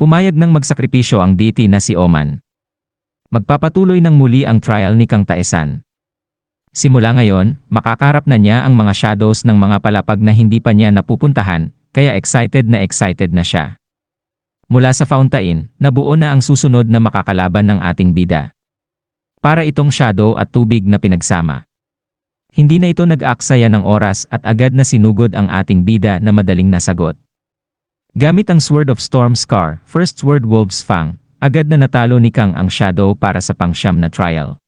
Pumayag ng magsakripisyo ang deity na si Oman. Magpapatuloy ng muli ang trial ni Kang Taesan. Simula ngayon, makakarap na niya ang mga shadows ng mga palapag na hindi pa niya napupuntahan, kaya excited na excited na siya. Mula sa fountain, nabuo na ang susunod na makakalaban ng ating bida. Para itong shadow at tubig na pinagsama. Hindi na ito nag-aksaya ng oras at agad na sinugod ang ating bida na madaling nasagot. Gamit ang Sword of Storm Scar, First Sword Wolf's Fang, agad na natalo ni Kang ang shadow para sa pangsyam na trial.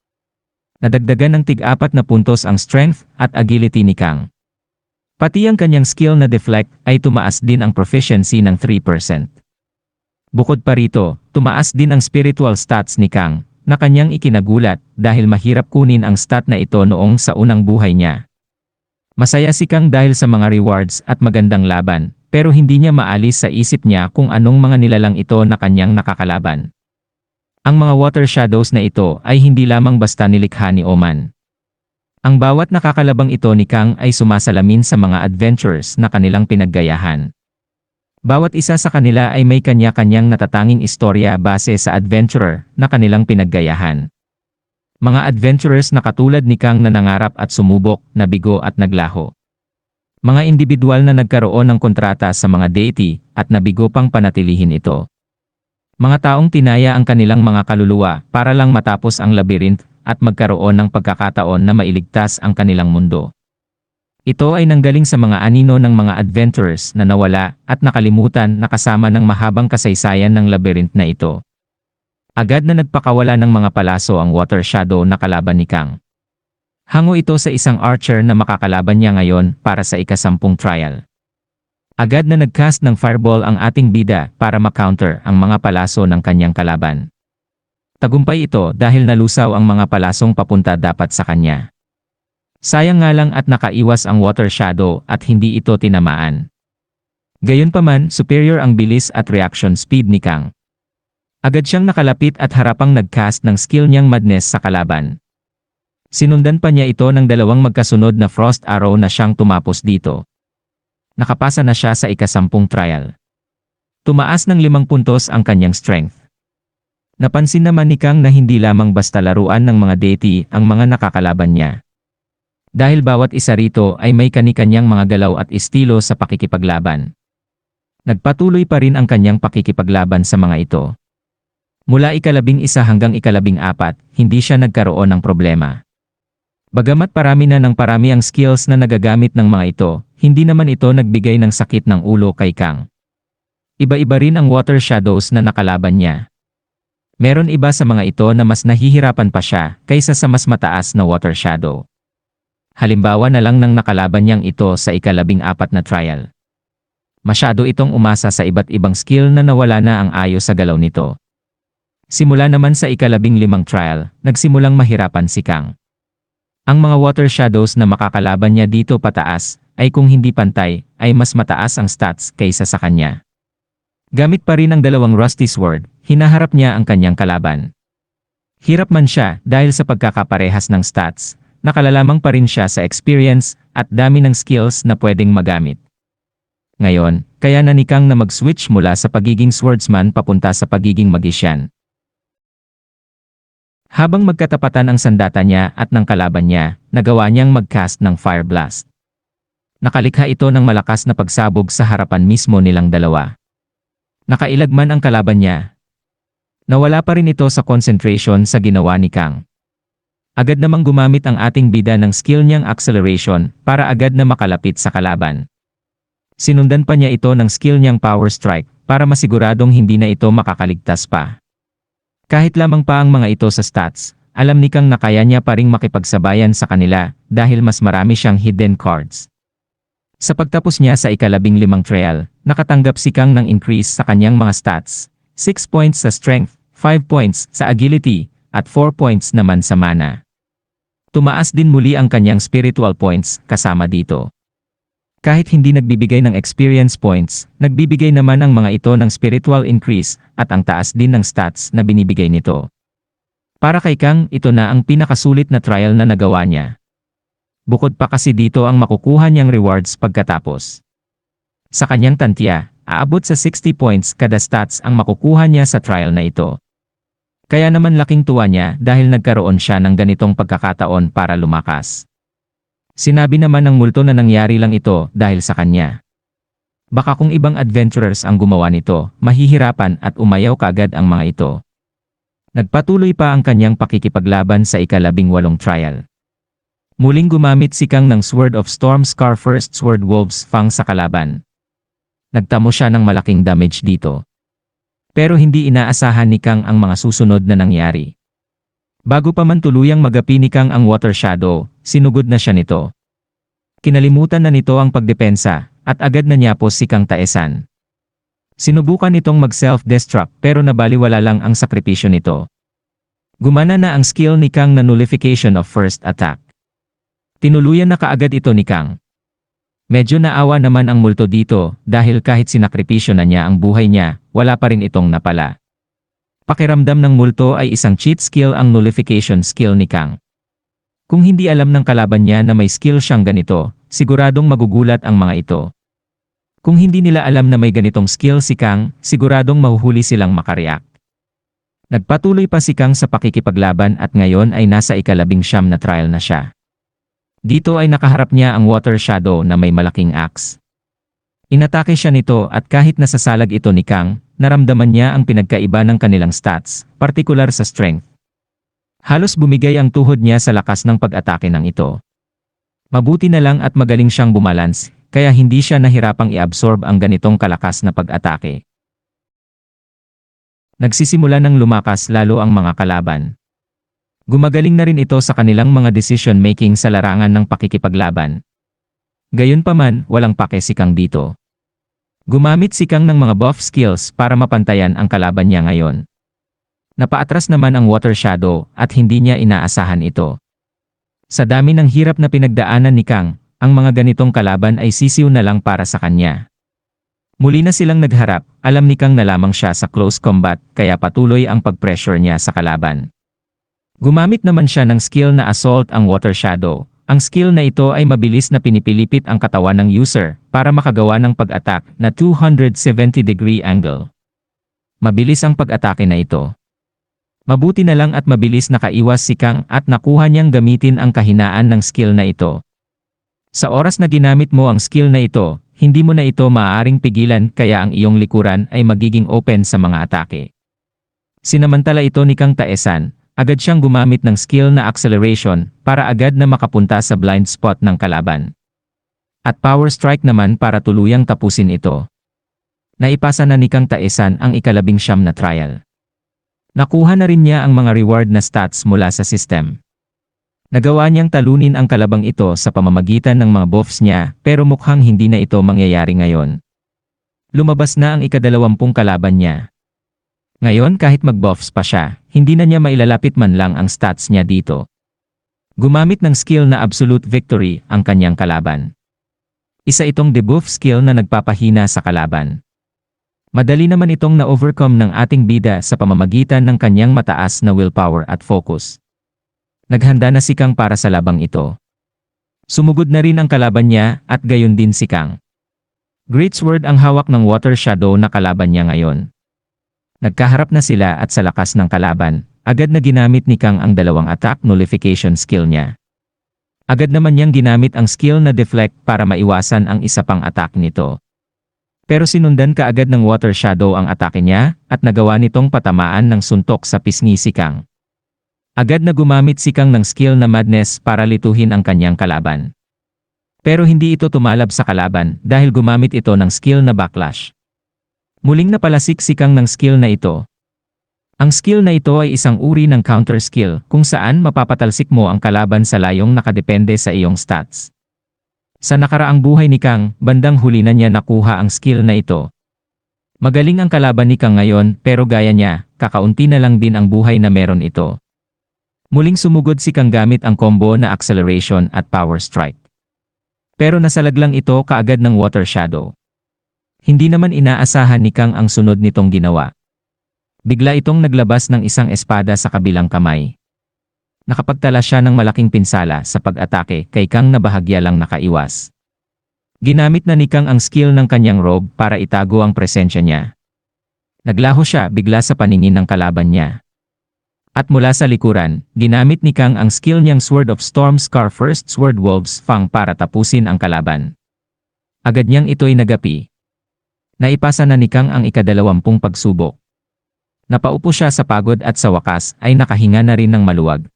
Nadagdagan ng tig-apat na puntos ang strength at agility ni Kang. Pati ang kanyang skill na deflect ay tumaas din ang proficiency ng 3%. Bukod pa rito, tumaas din ang spiritual stats ni Kang, na kanyang ikinagulat dahil mahirap kunin ang stat na ito noong sa unang buhay niya. Masaya si Kang dahil sa mga rewards at magandang laban, pero hindi niya maalis sa isip niya kung anong mga nilalang ito na kanyang nakakalaban. Ang mga water shadows na ito ay hindi lamang basta nilikha ni Oman. Ang bawat nakakalabang ito ni Kang ay sumasalamin sa mga adventures na kanilang pinaggayahan. Bawat isa sa kanila ay may kanya-kanyang natatanging istorya base sa adventurer na kanilang pinaggayahan. Mga adventurers na katulad ni Kang na nangarap at sumubok, nabigo at naglaho. Mga individual na nagkaroon ng kontrata sa mga deity at nabigo pang panatilihin ito. Mga taong tinaya ang kanilang mga kaluluwa para lang matapos ang labyrinth at magkaroon ng pagkakataon na mailigtas ang kanilang mundo. Ito ay nanggaling sa mga anino ng mga adventurers na nawala at nakalimutan na kasama ng mahabang kasaysayan ng labyrinth na ito. Agad na nagpakawala ng mga palaso ang water shadow na kalaban ni Kang. Hango ito sa isang archer na makakalaban niya ngayon para sa ikasampung trial. Agad na nagcast ng fireball ang ating bida para makounter ang mga palaso ng kanyang kalaban. Tagumpay ito dahil nalusaw ang mga palasong papunta dapat sa kanya. Sayang nga lang at nakaiwas ang water shadow at hindi ito tinamaan. Gayunpaman, superior ang bilis at reaction speed ni Kang. Agad siyang nakalapit at harapang nagcast ng skill niyang madness sa kalaban. Sinundan pa niya ito ng dalawang magkasunod na frost arrow na siyang tumapos dito. Nakapasa na siya sa ikasampung trial. Tumaas ng limang puntos ang kanyang strength. Napansin naman ni Kang na hindi lamang basta laruan ng mga deity ang mga nakakalaban niya. Dahil bawat isa rito ay may kanikanyang mga galaw at estilo sa pakikipaglaban. Nagpatuloy pa rin ang kanyang pakikipaglaban sa mga ito. Mula ikalabing isa hanggang ikalabing apat, hindi siya nagkaroon ng problema. Bagamat parami na ng parami ang skills na nagagamit ng mga ito, hindi naman ito nagbigay ng sakit ng ulo kay Kang. Iba-iba rin ang water shadows na nakalaban niya. Meron iba sa mga ito na mas nahihirapan pa siya kaysa sa mas mataas na water shadow. Halimbawa na lang ng nakalaban niyang ito sa ikalabing apat na trial. Masyado itong umasa sa iba't ibang skill na nawala na ang ayos sa galaw nito. Simula naman sa ikalabing limang trial, nagsimulang mahirapan si Kang. Ang mga water shadows na makakalaban niya dito pataas, ay kung hindi pantay, ay mas mataas ang stats kaysa sa kanya. Gamit pa rin ang dalawang rusty sword, hinaharap niya ang kanyang kalaban. Hirap man siya dahil sa pagkakaparehas ng stats, nakalalamang pa rin siya sa experience at dami ng skills na pwedeng magamit. Ngayon, kaya nanikang na mag-switch mula sa pagiging swordsman papunta sa pagiging magician. Habang magkatapatan ang sandata niya at ng kalaban niya, nagawa niyang mag-cast ng Fire Blast. Nakalikha ito ng malakas na pagsabog sa harapan mismo nilang dalawa. Nakailag man ang kalaban niya. Nawala pa rin ito sa concentration sa ginawa ni Kang. Agad namang gumamit ang ating bida ng skill niyang acceleration para agad na makalapit sa kalaban. Sinundan pa niya ito ng skill niyang power strike para masiguradong hindi na ito makakaligtas pa. Kahit lamang pa ang mga ito sa stats, alam ni Kang na kaya niya pa ring makipagsabayan sa kanila dahil mas marami siyang hidden cards. Sa pagtapos niya sa ikalabing limang trial, nakatanggap si Kang ng increase sa kanyang mga stats, 6 points sa strength, 5 points sa agility, at 4 points naman sa mana. Tumaas din muli ang kanyang spiritual points kasama dito. Kahit hindi nagbibigay ng experience points, nagbibigay naman ang mga ito ng spiritual increase at ang taas din ng stats na binibigay nito. Para kay Kang, ito na ang pinakasulit na trial na nagawa niya. Bukod pa kasi dito ang makukuha niyang rewards pagkatapos. Sa kanyang tantya, aabot sa 60 points kada stats ang makukuha niya sa trial na ito. Kaya naman laking tuwa niya dahil nagkaroon siya ng ganitong pagkakataon para lumakas. Sinabi naman ng multo na nangyari lang ito dahil sa kanya. Baka kung ibang adventurers ang gumawa nito, mahihirapan at umayaw kagad ang mga ito. Nagpatuloy pa ang kanyang pakikipaglaban sa ikalabing walong trial. Muling gumamit si Kang ng Sword of Storm Scar First Sword Wolves Fang sa kalaban. Nagtamo siya ng malaking damage dito. Pero hindi inaasahan ni Kang ang mga susunod na nangyari. Bago pa man tuluyang magapi ni Kang ang Water Shadow, sinugod na siya nito. Kinalimutan na nito ang pagdepensa, at agad na niyapos si Kang Taesan. Sinubukan itong mag-self-destruct pero nabaliwala lang ang sakripisyo nito. Gumana na ang skill ni Kang na nullification of first attack. Tinuluyan na kaagad ito ni Kang. Medyo naawa naman ang multo dito dahil kahit sinakripisyo na niya ang buhay niya, wala pa rin itong napala. Pakiramdam ng multo ay isang cheat skill ang nullification skill ni Kang. Kung hindi alam ng kalaban niya na may skill siyang ganito, siguradong magugulat ang mga ito. Kung hindi nila alam na may ganitong skill si Kang, siguradong mahuhuli silang makareact. Nagpatuloy pa si Kang sa pakikipaglaban at ngayon ay nasa ikalabing siyam na trial na siya. Dito ay nakaharap niya ang water shadow na may malaking axe. Inatake siya nito at kahit nasasalag ito ni Kang, naramdaman niya ang pinagkaiba ng kanilang stats, partikular sa strength. Halos bumigay ang tuhod niya sa lakas ng pag-atake ng ito. Mabuti na lang at magaling siyang bumalans, kaya hindi siya nahirapang i-absorb ang ganitong kalakas na pag-atake. Nagsisimula ng lumakas lalo ang mga kalaban. Gumagaling na rin ito sa kanilang mga decision-making sa larangan ng pakikipaglaban. Gayunpaman, walang pake si Kang dito. Gumamit si Kang ng mga buff skills para mapantayan ang kalaban niya ngayon. Napaatras naman ang Water Shadow at hindi niya inaasahan ito. Sa dami ng hirap na pinagdaanan ni Kang, ang mga ganitong kalaban ay sisiw na lang para sa kanya. Muli na silang nagharap, alam ni Kang na lamang siya sa close combat kaya patuloy ang pag-pressure niya sa kalaban. Gumamit naman siya ng skill na assault ang water shadow. Ang skill na ito ay mabilis na pinipilipit ang katawan ng user para makagawa ng pag-attack na 270 degree angle. Mabilis ang pag-atake na ito. Mabuti na lang at mabilis nakaiwas si Kang at nakuha niyang gamitin ang kahinaan ng skill na ito. Sa oras na ginamit mo ang skill na ito, hindi mo na ito maaaring pigilan kaya ang iyong likuran ay magiging open sa mga atake. Sinamantala ito ni Kang Taesan, agad siyang gumamit ng skill na acceleration para agad na makapunta sa blind spot ng kalaban. At power strike naman para tuluyang tapusin ito. Naipasa na ni Kang Taesan ang ikalabing siyam na trial. Nakuha na rin niya ang mga reward na stats mula sa system. Nagawa niyang talunin ang kalabang ito sa pamamagitan ng mga buffs niya pero mukhang hindi na ito mangyayari ngayon. Lumabas na ang ikadalawampung kalaban niya. Ngayon kahit mag-buffs pa siya, hindi na niya mailalapit man lang ang stats niya dito. Gumamit ng skill na Absolute Victory ang kanyang kalaban. Isa itong debuff skill na nagpapahina sa kalaban. Madali naman itong na-overcome ng ating bida sa pamamagitan ng kanyang mataas na willpower at focus. Naghanda na si Kang para sa labang ito. Sumugod na rin ang kalaban niya at gayon din si Kang. Great Sword ang hawak ng Water Shadow na kalaban niya ngayon. Nagkaharap na sila at sa lakas ng kalaban, agad na ginamit ni Kang ang dalawang attack nullification skill niya. Agad naman niyang ginamit ang skill na deflect para maiwasan ang isa pang attack nito. Pero sinundan kaagad ng Water Shadow ang atake niya at nagawa nitong patamaan ng suntok sa pisngi si Kang. Agad na gumamit si Kang ng skill na madness para lituhin ang kanyang kalaban. Pero hindi ito tumalab sa kalaban dahil gumamit ito ng skill na backlash. Muling napalasik si Kang ng skill na ito. Ang skill na ito ay isang uri ng counter skill kung saan mapapatalsik mo ang kalaban sa layong nakadepende sa iyong stats. Sa nakaraang buhay ni Kang, bandang huli na niya nakuha ang skill na ito. Magaling ang kalaban ni Kang ngayon pero gaya niya, kakaunti na lang din ang buhay na meron ito. Muling sumugod si Kang gamit ang combo na acceleration at power strike. Pero nasalag lang ito kaagad ng water shadow. Hindi naman inaasahan ni Kang ang sunod nitong ginawa. Bigla itong naglabas ng isang espada sa kabilang kamay. Nakapagtala siya ng malaking pinsala sa pag-atake kay Kang na bahagya lang nakaiwas. Ginamit na ni Kang ang skill ng kanyang robe para itago ang presensya niya. Naglaho siya bigla sa paningin ng kalaban niya. At mula sa likuran, ginamit ni Kang ang skill niyang Sword of Storm Scar First Sword Wolves Fang para tapusin ang kalaban. Agad niyang ito'y nagapi. Naipasa na ni Kang ang ikadalawampung pagsubok. Napaupo siya sa pagod at sa wakas ay nakahinga na rin ng maluwag.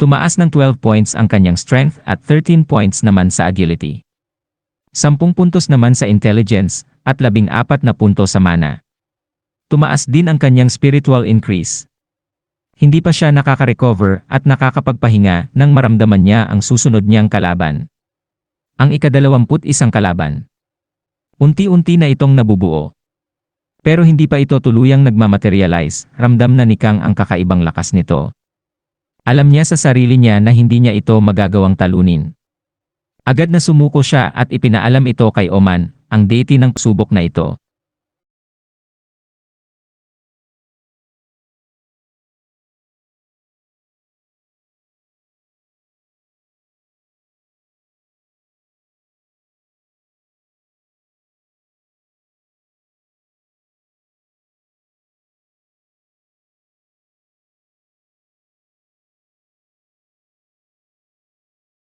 Tumaas ng 12 points ang kanyang strength at 13 points naman sa agility. 10 puntos naman sa intelligence at 14 na punto sa mana. Tumaas din ang kanyang spiritual increase. Hindi pa siya nakaka-recover at nakakapagpahinga nang maramdaman niya ang susunod niyang kalaban. Ang ikadalawamput isang kalaban. Unti-unti na itong nabubuo. Pero hindi pa ito tuluyang nagmamaterialize, ramdam na ni Kang ang kakaibang lakas nito. Alam niya sa sarili niya na hindi niya ito magagawang talunin. Agad na sumuko siya at ipinaalam ito kay Oman, ang deity ng subok na ito.